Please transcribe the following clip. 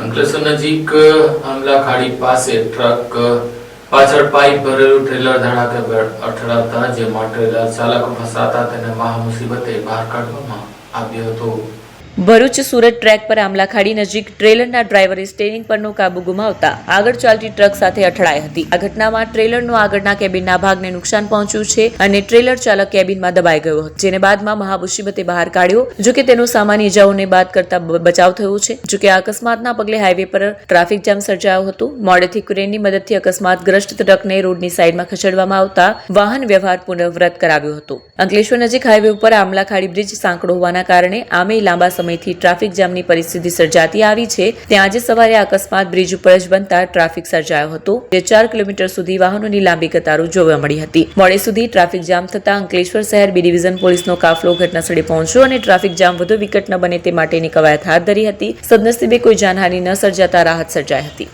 અંકલેશ્વર નજીક આમલા ખાડી પાસે ટ્રક, પાછળ પાઇપ ભરેલું ટ્રેલર ધડાકે અથડાતા, જેમાં ટ્રેલર ચાલક ફસાતા તેને મહા મુસીબતે બહાર કાઢવામાં આવ્યો હતો. ભરૂચ સુરત ટ્રેક પર આમલાખાડી નજીક ટ્રેલરના ડ્રાઈવરે સ્ટેરિંગ પરનો કાબુ ગુમાવતા આગળ ચાલતી ટ્રક સાથે અથડાઈ હતી. આ ઘટનામાં ટ્રેલરનો આગળના કેબિનના ભાગને નુકસાન પહોંચ્યું છે અને ટ્રેલર ચાલક કેબિનમાં દબાઈ ગયો જેને બાદમાં મહામુસીબતે બહાર કાઢ્યો, જો કે તેનો સામાન્ય ઇજાઓને બાદ કરતા બચાવ થયો છે. જો કે આ અકસ્માતના પગલે હાઈવે પર ટ્રાફિક જામ સર્જાયો હતો. મોડેથી ક્રેનની મદદથી અકસ્માતગ્રસ્ત ટ્રકને રોડની સાઈડમાં ખસેડવામાં આવતા વાહન વ્યવહાર પુનઃવ્રત કરાવ્યો હતો. અંકલેશ્વર નજીક હાઈવે ઉપર આમલાખાડી બ્રિજ સાંકડો હોવાના કારણે આમે લાંબા સમયથી ટ્રાફિક જામની પરિસ્થિતિ સર્જાતી આવી છે. ત્યાં આજે સવારે અકસ્માત બ્રિજ ઉપર જ બનતા ટ્રાફિક સર્જાયો હતો. જે ચાર કિલોમીટર સુધી વાહનોની લાંબી કતારો જોવા મળી હતી. મોડે સુધી ટ્રાફિક જામ થતા અંકલેશ્વર શહેર બી ડિવિઝન પોલીસનો કાફલો ઘટનાસ્થળે પહોંચ્યો અને ટ્રાફિક જામ વધુ વિકટ ન બને તે માટેની કવાયત હાથ ધરી હતી. સદનસીબે કોઈ જાનહાની ન સર્જાતા રાહત સર્જાઈ હતી.